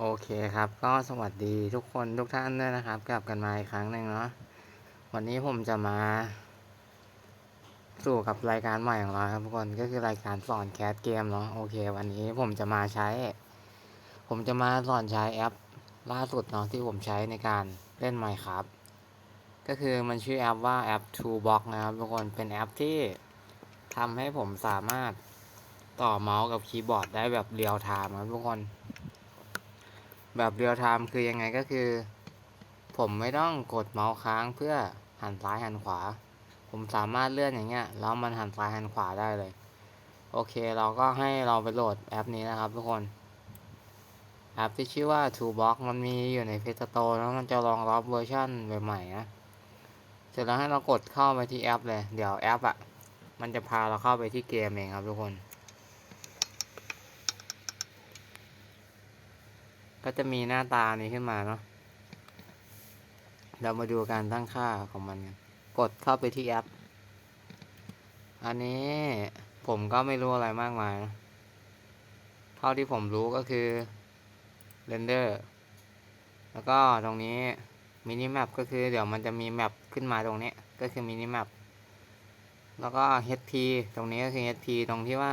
โอเคครับก็สวัสดีทุกคนทุกท่านด้วยนะครับ กลับกันมาอีกครั้งหนึ่งเนาะวันนี้ผมจะมา สู่กับรายการใหม่ของเราครับทุกคนก็คือรายการสอนแคสเกมเนาะโอเค วันนี้ผมจะมาใช้ ผมจะมาสอนใช้แอป ล่าสุดเนาะที่ผมใช้ในการเล่น Minecraft ก็คือมันชื่อแอปว่าแอป Toolbox นะครับทุกคนเป็นแอปที่ทำให้ผมสามารถต่อเมาส์กับคีย์บอร์ดได้แบบเรียลไทม์ครับทุกคน แบบเรียลไทม์คือยังไงก็คือ ผมไม่ต้องกดเมาส์ค้างเพื่อหันซ้ายหันขวา ผมสามารถเลื่อนอย่างเงี้ยแล้วมันหันซ้ายหันขวาได้เลย โอเคเราก็ให้เราไปโหลดแอปนี้นะครับทุกคนแอปที่ชื่อว่า Toolbox มันมีอยู่ใน Play Store แล้วมันจะรองรับเวอร์ชันใหม่ๆนะ เสร็จแล้วให้เรากดเข้าไปที่แอปเลย เดี๋ยวแอปอะ่ะ มันจะพาเราเข้าไปที่เกมเองครับทุกคน ก็จะมีหน้าตานี้ขึ้นมาเนาะ เรามาดูการตั้งค่าของมันกัน กดเข้าไปที่แอป อันนี้ผมก็ไม่รู้อะไรมากมายนะเท่าที่ผมรู้ก็คือ render แล้วก็ตรงนี้มินิแมปก็คือเดี๋ยวมันจะมีแมปขึ้นมาตรงนี้ก็คือมินิแมปแล้วก็ HP ตรงนี้ก็คือ HP ตรงที่ว่า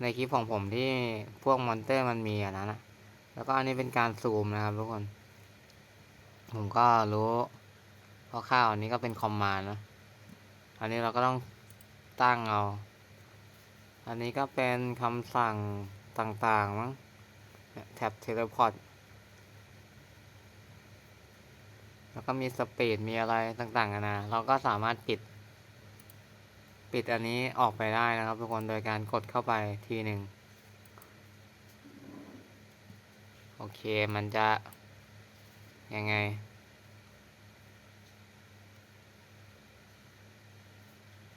ในคลิปของผมที่พวกมอนเตอร์มันมีอะนะนะ แล้วก็อันนี้เป็นการซูมนะครับทุกคน ผมก็รู้คร่าวๆอันนี้ก็เป็นคอมมานด์นะ อันนี้เราก็ต้องตั้งเอา อันนี้ก็เป็นคำสั่งต่างๆมั้งแท็บเทเลพอร์ตแล้วก็มีสปีดมีอะไรต่างๆกันะเราก็สามารถปิด ปิดอันนี้ออกไปได้นะครับทุกคนโดยการกดเข้าไปทีหนึ่ง โอเคมันจะยังไง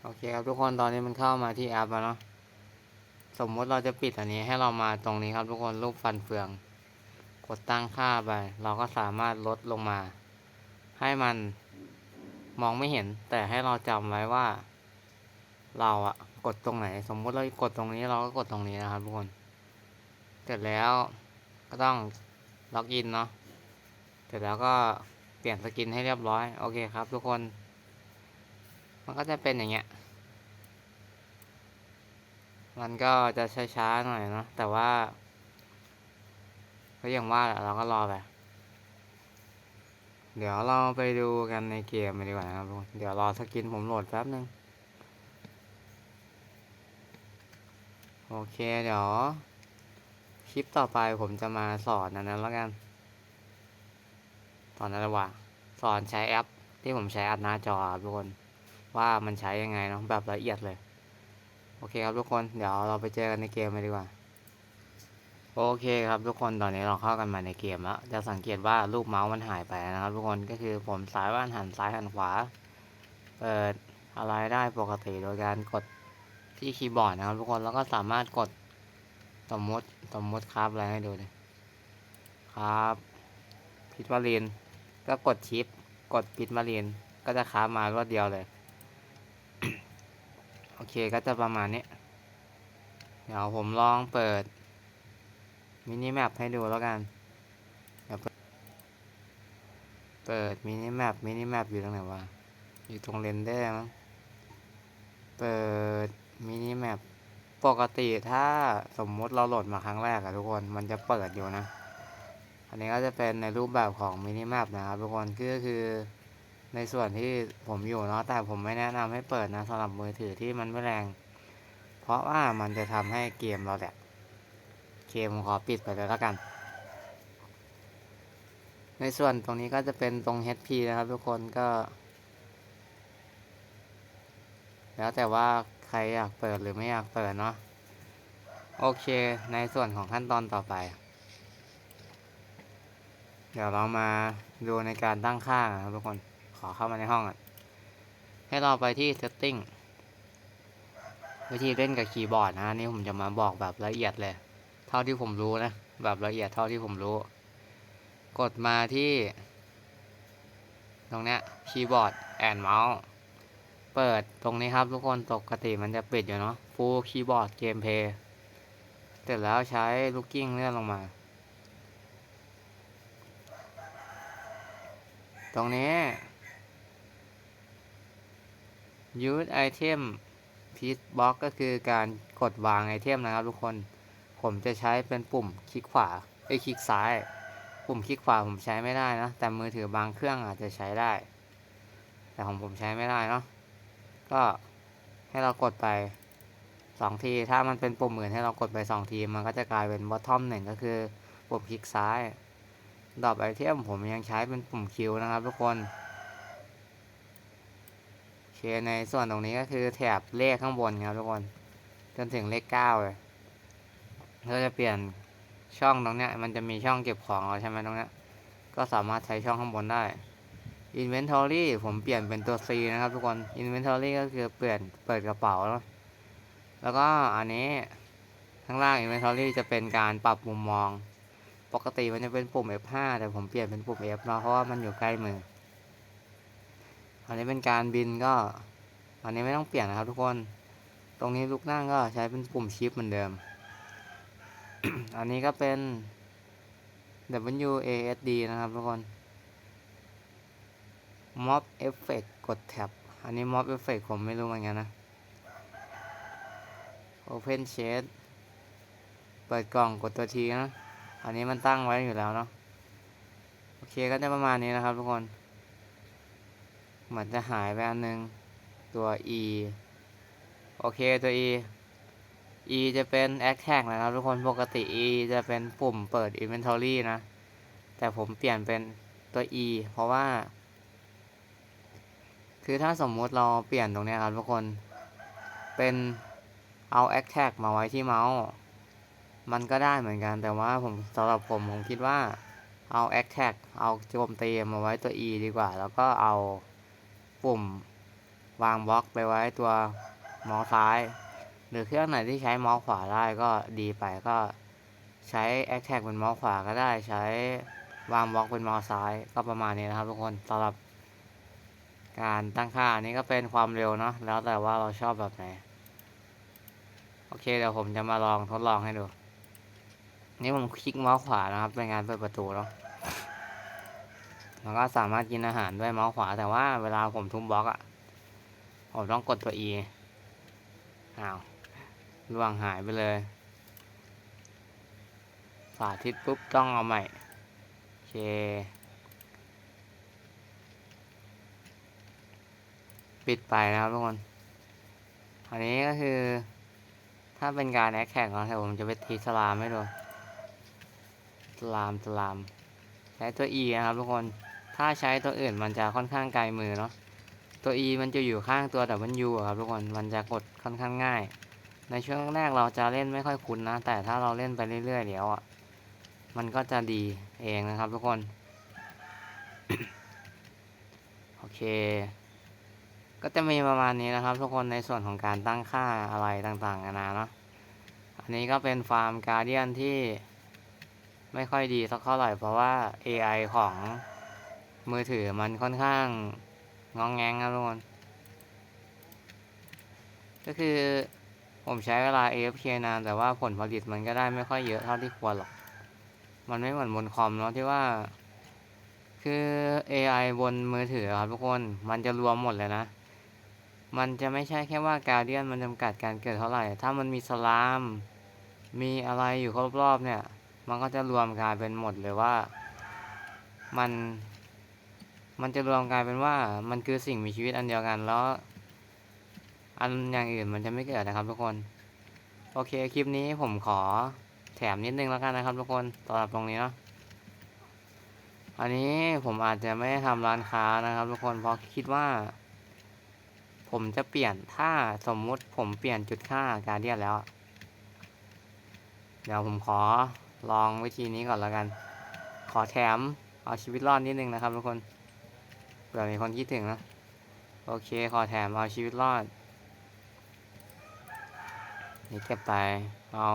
โอเคครับทุกคนตอนนี้มันเข้ามาที่แอปแล้วเนาะสมมติเราจะปิดอันนี้ให้เรามาตรงนี้ครับทุกคนรูปฟันเฟือง กดตั้งค่าไป เราก็สามารถลดลงมา ให้มันมองไม่เห็น แต่ให้เราจำไว้ว่า เราอะกดตรงไหน สมมุติเรากดตรงนี้เราก็กดตรงนี้นะครับทุกคน เสร็จแล้ว ก็ต้องล็อกอินเนาะเสร็จแล้วก็เปลี่ยนสกินให้เรียบร้อย โอเคครับทุกคน มันก็จะเป็นอย่างเงี้ย มันก็จะช้าๆหน่อยเนาะ แต่ว่า ก็อย่างว่าแหละเราก็รอไป เดี๋ยวเราไปดูกันในเกมไปดีกว่านะครับทุกคน เดี๋ยวรอสกินผมโหลดแป๊บนึง โอเคเดี๋ยว คลิปต่อไปผมจะมาสอนอันนั้นแล้วกัน สอนอะไรวะสอนใช้แอป ที่ผมใช้อัดหน้าจอทุกคน ว่ามันใช้ยังไงเนาะแบบละเอียดเลย โอเคครับทุกคน เดี๋ยวเราไปเจอกันในเกมเลยดีกว่า โอเคครับทุกคน ตอนนี้เราเข้ากันมาในเกมแล้ว จะสังเกตว่ารูปเมาส์มันหายไปนะครับ ทุกคน ก็คือผมสายว่านหันซ้ายหันขวา เปิดอะไรได้ปกติโดยการกดที่คีย์บอร์ดนะครับ ทุกคน แล้วก็สามารถกด สมมติสมมติครับอะไรให้ดูเลยครับพิทวารีนก็กดชิป กดพิทวารีนก็จะค้ามารวดเดียวเลย โอเคก็จะประมาณนี้ เดี๋ยวผมลองเปิด มินิแมปให้ดูแล้วกันเดี๋ยวเปิดเปิดมินิแมปมินิแมปอยู่ตรงไหนวะ อยู่ตรงเรนเดอร์มั้ง เปิดมินิแมป ปกติถ้าสมมุติเราโหลดมาครั้งแรกอะทุกคนมันจะเปิดอยู่นะ อันนี้ก็จะเป็นในรูปแบบของมินิแมปนะครับทุกคนก็คือในส่วนที่ผมอยู่เนาะแต่ผมไม่แนะนำให้เปิดนะสำหรับมือถือที่มันไม่แรง เพราะว่ามันจะทำให้เกมเราแหละเกมขอปิดไปเลยแล้วกัน ในส่วนตรงนี้ก็จะเป็นตรง HP นะครับทุกคนก็ แล้วแต่ว่า ใครอยากเปิดหรือไม่อยากเปิดเนาะโอเค ในส่วนของขั้นตอนต่อไป เดี๋ยวเรามาดูในการตั้งค่านะครับทุกคนขอเข้ามาในห้องอะให้เราไปที่ setting วิธีเล่นกับคีย์บอร์ดนะนี่ผมจะมาบอกแบบละเอียดเลย เท่าที่ผมรู้นะ แบบละเอียดเท่าที่ผมรู้ กดมาที่ ตรงเนี้ยคีย์บอร์ดแอนเมาส์ เปิดตรงนี้ครับทุกคนปกติมันจะปิดอยู่เนาะฟูคีย์บอร์ดเกมเพย์เสร็จแล้วใช้ลูกกิ้งเลื่อนลงมา ตรงนี้ยูดไอเทมพีซบล็อกก็คือการกดวางไอเทมนะครับทุกคน ผมจะใช้เป็นปุ่มคลิกขวาไอคลิกซ้าย ปุ่มคลิกขวาผมใช้ไม่ได้นะ แต่มือถือบางเครื่องอาจจะใช้ได้ แต่ของผมใช้ไม่ได้เนาะ ก็ให้เรากดไปสองที ถ้ามันเป็นปุ่มอื่นให้เรากดไปสองที มันก็จะกลายเป็น bottom หนึ่งก็คือปุ่มคลิกซ้าย ดอปไอเทมผมยังใช้เป็นปุ่มคิวนะครับทุกคนโอเคในส่วนตรงนี้ก็คือแถบเลขข้างบนครับทุกคน จนถึงเลขเก้าเลยเราจะเปลี่ยนช่องตรงเนี้ย มันจะมีช่องเก็บของเราใช่ไหมตรงเนี้ย ก็สามารถใช้ช่องข้างบนได้ Inventory ผมเปลี่ยนเป็นตัว C นะครับทุกคน Inventory ก็คือเปลี่ยนเปิดกระเป๋าเนอะแล้วก็อันนี้ข้างล่าง Inventory จะเป็นการปรับมุมมอง ปกติมันจะเป็นปุ่ม F5 แต่ผมเปลี่ยนเป็นปุ่ม F เนาะเพราะว่ามันอยู่ใกล้มือ อันนี้เป็นการบินก็ อันนี้ไม่ต้องเปลี่ยนนะครับทุกคน ตรงนี้ลุกนั่งก็ใช้เป็นปุ่มชิปเหมือนเดิม อันนี้ก็เป็น WASD นะครับทุกคน Mob Effect กดแท็บ อันนี้ Mob Effect ผมไม่รู้เหมือนกันนะ Open Shade เปิดกล่องกดตัวทีนะ อันนี้มันตั้งไว้อยู่แล้วเนาะ โอเคก็จะประมาณนี้นะครับทุกคนมือนจะหายไปอันนึง ตัว E โอเคตัว E E จะเป็น a c t a g นะครับทุกคนปกติ E จะเป็นปุ่มเปิด Inventory นะ แต่ผมเปลี่ยนเป็นตัว E เพราะว่า คือถ้าสมมุติเราเปลี่ยนตรงนี้ครับทุกคน เป็นเอา a c t a g มาไว้ที่เมาส์ มันก็ได้เหมือนกัน แต่ว่าผมสำหรับผมผมคิดว่าเอา a c t a g เอาโจมตีมาไว้ตัว E ดีกว่า แล้วก็เอาปุ่มวางบล็อกไปไว้ตัวเมาส์ซ้าย หรือเครื่องไหนที่ใช้เมาส์ขวาได้ก็ดีไปก็ใช้ a c t a g เป็นเมาส์ขวาก็ได้ใช้วางบล็อกเป็นเมาส์ซ้ายก็ประมาณนี้นะครับทุกคนสำหรับ การตั้งค่านี้ก็เป็นความเร็วเนาะแล้วแต่ว่าเราชอบแบบไหน โอเคเดี๋ยวผมจะมาลองทดลองให้ดู นี่ผมคลิกเมาส์ขวานะครับเป็นงานเปิดประตูเนาะแล้วก็สามารถกินอาหารด้วยเมาส์ขวาแต่ว่าเวลาผมทุบบล็อกอะ่ะผมต้องกดตัว E อ้าวล่วงหายไปเลยสาธิตปุ๊บต้องเอาใหม่โอเค ปิดไปนะครับทุกคน อันนี้ก็คือ ถ้าเป็นการแอคแข่งเราผมจะไปทีสลามให้ดูสลามสลาม ใช้ตัว E นะครับทุกคน ถ้าใช้ตัวอื่นมันจะค่อนข้างไกลมือเนาะ ตัว E มันจะอยู่ข้างตัว W อะครับทุกคน มันจะกดค่อนข้างง่าย ในช่วงแรกเราจะเล่นไม่ค่อยคุ้นนะ แต่ถ้าเราเล่นไปเรื่อยๆเดี๋ยวอะ มันก็จะดีเองนะครับทุกคน โอเค ก็จะมีประมาณนี้นะครับ ทุกคนในส่วนของการตั้งค่าอะไรต่างๆนานาเนาะอันนี้ก็เป็นฟาร์มการเดียนที่ไม่ค่อยดีสักเท่าไหร่เพราะว่า AI ของมือถือมันค่อนข้างงองแงงครับทุกคน ก็คือผมใช้เวลา AFK นาน แต่ว่าผลผลิตมันก็ได้ไม่ค่อยเยอะเท่าที่ควรหรอก มันไม่เหมือนบนคอมเนาะที่ว่า คือ AI บนมือถือครับทุกคน มันจะรวมหมดเลยนะ มันจะไม่ใช่แค่ว่าการเดียนมันจำกัดการเกิดเท่าไหร่ ถ้ามันมีสลาม มีอะไรอยู่รอบๆเนี่ย มันก็จะรวมกลายเป็นหมดเลยว่า มัน มันจะรวมกลายเป็นว่า มันคือสิ่งมีชีวิตอันเดียวกันแล้ว อันอย่างอื่นมันจะไม่เกิดนะครับทุกคน โอเคคลิปนี้ผมขอแถมนิดนึงแล้วกันนะครับทุกคนสำหรับตรงนี้เนาะอันนี้ผมอาจจะไม่ทำร้านค้านะครับ ทุกคนเพราะคิดว่า ผมจะเปลี่ยนถ้าสมมุติผมเปลี่ยนจุดค่าการเดียนแล้ว เดี๋ยวผมขอลองวิธีนี้ก่อนแล้วกัน ขอแถมเอาชีวิตรอดนิดนึงนะครับทุกคนเผื่อมีคนคิดถึงนะ โอเคขอแถมเอาชีวิตรอด นี่เก็บไป เอา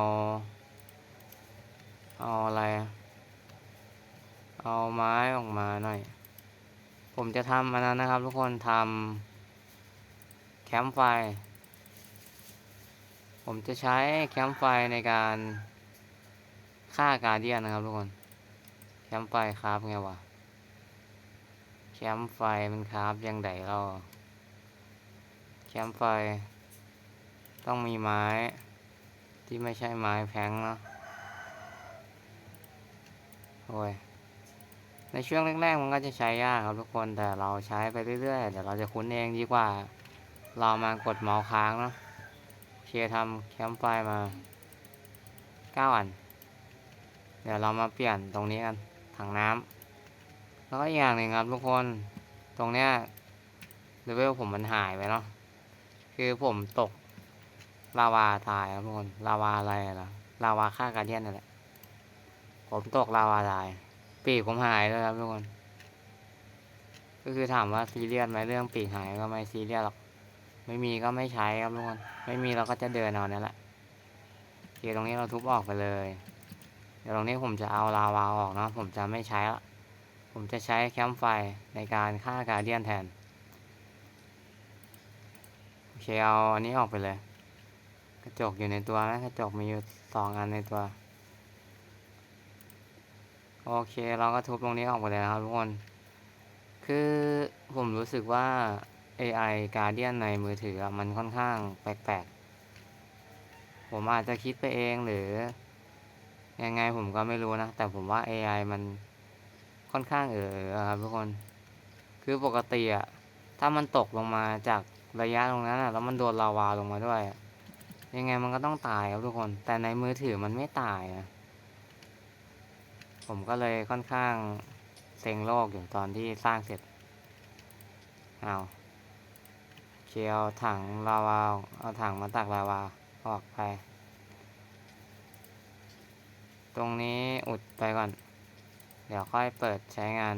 เอาอะไร เอาไม้ออกมาหน่อย ผมจะทำอันนั้นนะครับทุกคนทำ มป์ไฟ ผมจะใช้แคมป์ไฟในการฆ่าการเดียนนะครับทุกคน แคมป์ไฟครับไงวะ แคมป์ไฟมันคราฟยังไดเรา แคมป์ไฟ ต้องมีไม้ที่ไม่ใช่ไม้แพงเนาะโอ้ย ในช่วงแรกๆมันก็จะใช้ยากครับทุกคนแต่เราใช้ไปเรื่อยๆ เดี๋ยวเราจะคุ้นเองดีกว่า เรามากดเมาส์ค้างเนาะโอเคทำแคมป์ไฟมาเก้าอัน เดี๋ยวเรามาเปลี่ยนตรงนี้กันถังน้ำแล้วก็อีกอย่างหนึ่งครับทุกคนตรงเนี้ยเลเวลผมมันหายไปเนาะคือผมตกลาวาตายครับทุกคนลาวาอะไรล่ะลาวาฆ่าการเดียนนั่นแหละผมตกลาวาตาย ปีกผมหายเลยครับทุกคน ก็คือถามว่าซีเรียสไหมเรื่องปีกหายก็ไม่ซีเรียสหรอก ไม่มีก็ไม่ใช้ครับทุกคน ไม่มีเราก็จะเดินเอาเนี่ยแหละโอเคตรงนี้เราทุบออกไปเลย เดี๋ยวตรงนี้ผมจะเอาลาวาออกนะผมจะไม่ใช้ละ ผมจะใช้แคมไฟในการฆ่ากาเดียนแทน โอเคเอาอันนี้ออกไปเลย กระจกอยู่ในตัวนะกระจกมีอยู่สองอันในตัว โอเคเราก็ทุบตรงนี้ออกไปเลยนะครับทุกคน คือผมรู้สึกว่า AI Guardian ในมือถืออะมันค่อนข้างแปลกๆ ผมอาจจะคิดไปเองหรือ ยังไงผมก็ไม่รู้นะ แต่ผมว่า AI มันค่อนข้างเออครับทุกคน คือปกติอะถ้ามันตกลงมาจากระยะตรงนั้นอะแล้วมันโดนลาวาลงมาด้วย ยังไงมันก็ต้องตายครับทุกคน แต่ในมือถือมันไม่ตายนะผมก็เลยค่อนข้างเซ็งโลกอยู่ตอนที่สร้างเสร็จ เอา เคเอาถังลาวาเอาถังมาตักลาวาออกไป ตรงนี้อุดไปก่อน เดี๋ยวค่อยเปิดใช้งาน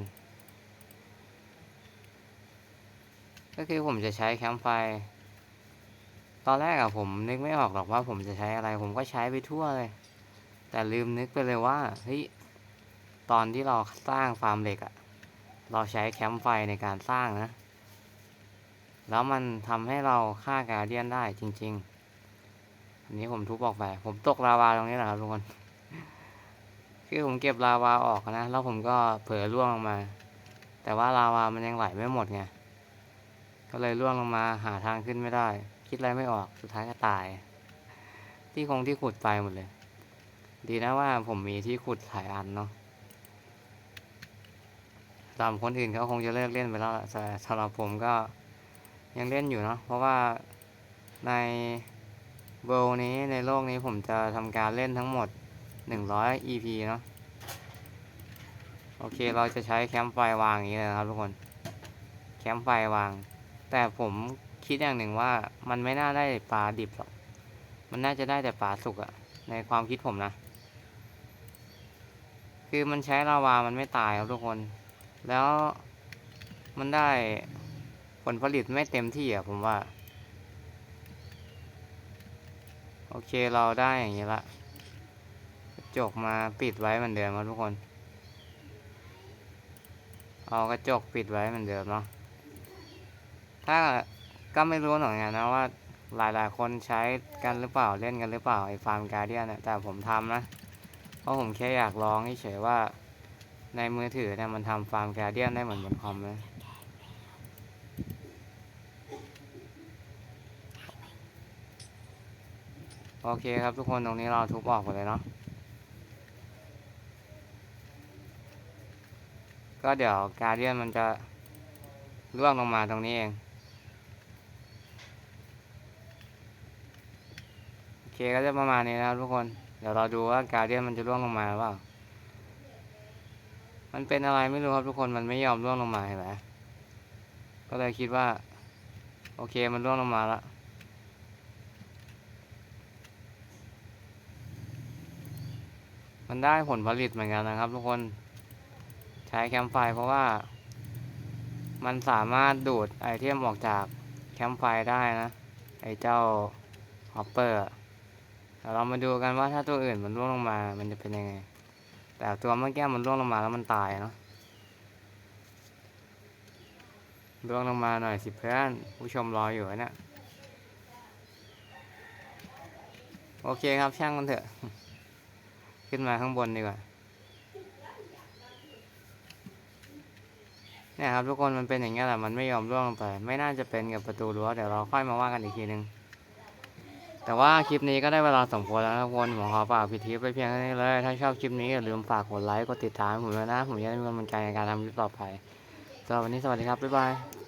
ก็คือผมจะใช้แคมป์ไฟ ตอนแรกอะผมนึกไม่ออกหรอกว่าผมจะใช้อะไร ผมก็ใช้ไปทั่วเลย แต่ลืมนึกไปเลยว่าเฮ้ยตอนที่เราสร้างฟาร์มเหล็กอะเราใช้แคมป์ไฟในการสร้างนะ แล้วมันทำให้เราฆ่ากาเดียนได้จริง ๆ อันนี้ผมทุบออกไป ผมตกลาวาตรงนี้แหละครับทุกคน คือผมเก็บลาวาออกนะ แล้วผมก็เผลอล่วงลงมา แต่ว่าลาวามันยังไหลไม่หมดไง ก็เลยล่วงลงมาหาทางขึ้นไม่ได้ คิดอะไรไม่ออก สุดท้ายก็ตาย ที่คงที่ขุดไปหมดเลย ดีนะว่าผมมีที่ขุดหลายอันเนาะสำหรับคนอื่นเขาคงจะเลิกเล่นไปแล้วล่ะแต่สำหรับผมก็ ยังเล่นอยู่เนาะเพราะว่าในเวลนี้ในโลกนี้ผมจะทำการเล่นทั้งหมด 100 EP เนาะโอเคเราจะใช้แคมป์ไฟวางอย่างนี้เลยนะครับทุกคน แคมป์ไฟวาง แต่ผมคิดอย่างหนึ่งว่ามันไม่น่าได้ปลาดิบหรอก มันน่าจะได้แต่ปลาสุกอะในความคิดผมนะ คือมันใช้ลาวามันไม่ตายครับทุกคน แล้วมันได้ ผลผลิตไม่เต็มที่อะผมว่า โอเคเราได้อย่างนี้ละกระจกมาปิดไว้เหมือนเดิมครับทุกคน เอากระจกปิดไว้เหมือนเดิมเนาะ ถ้าก็ไม่รู้หน่อยนะว่าหลายๆคนใช้กันหรือเปล่าเล่นกันหรือเปล่าไอ้ฟาร์มการเดียนเนี่ยแต่ผมทำนะ เพราะผมแค่อยากลองเฉยว่าในมือถือเนี่ยมันทำฟาร์มการเดียนได้เหมือนบนคอมไหม โอเคครับทุกคนตรงนี้เราทุบออกหมดเลยเนาะก็เดี๋ยวการเดียนมันจะล่วงลงมาตรงนี้เอง โอเคก็จะประมาณนี้นะครับทุกคน เดี๋ยวเราดูว่าการเดียนมันจะร่วงลงมาหรือเปล่า มันเป็นอะไรไม่รู้ครับทุกคนมันไม่ยอมร่วงลงมาเห็นไหมก็เลยคิดว่า โอเคมันร่วงลงมาแล้ว มันได้ผลผลิตเหมือนกันนะครับ ทุกคนใช้แคมไฟเพราะว่า มันสามารถดูดไอเทมออกจากแคมไฟได้นะ ไอเจ้าฮอปเปอร์เดี๋ยวเรามาดูกันว่าถ้าตัวอื่นมันร่วงลงมา มันจะเป็นยังไง แต่ตัวเมื่อกี้มันร่วงลงมาแล้วมันตายเนาะร่วงลงมาหน่อยสิเพื่อนผู้ชมรออยู่นะเนี่ยโอเคครับช่างมันเถอะ ขึ้นมาข้างบนดีกว่าเนี่ยครับทุกคนมันเป็นอย่างเงี้ยแหละมันไม่ยอมร่วงลงไป ไม่น่าจะเป็นกับประตูรั้วเดี๋ยวเราค่อยมาว่ากันอีกทีนึง แต่ว่าคลิปนี้ก็ได้เวลาสมควรแล้วทุกคนผมขอฝากพิธีไปเพียงเท่านี้เลย ถ้าชอบคลิปนี้อย่าลืมฝากกดไลค์กดติดตามผมด้วยนะ ผมจะได้มีกำลังใจในการทำคลิปต่อไปสำหรับวันนี้สวัสดีครับบ๊ายบาย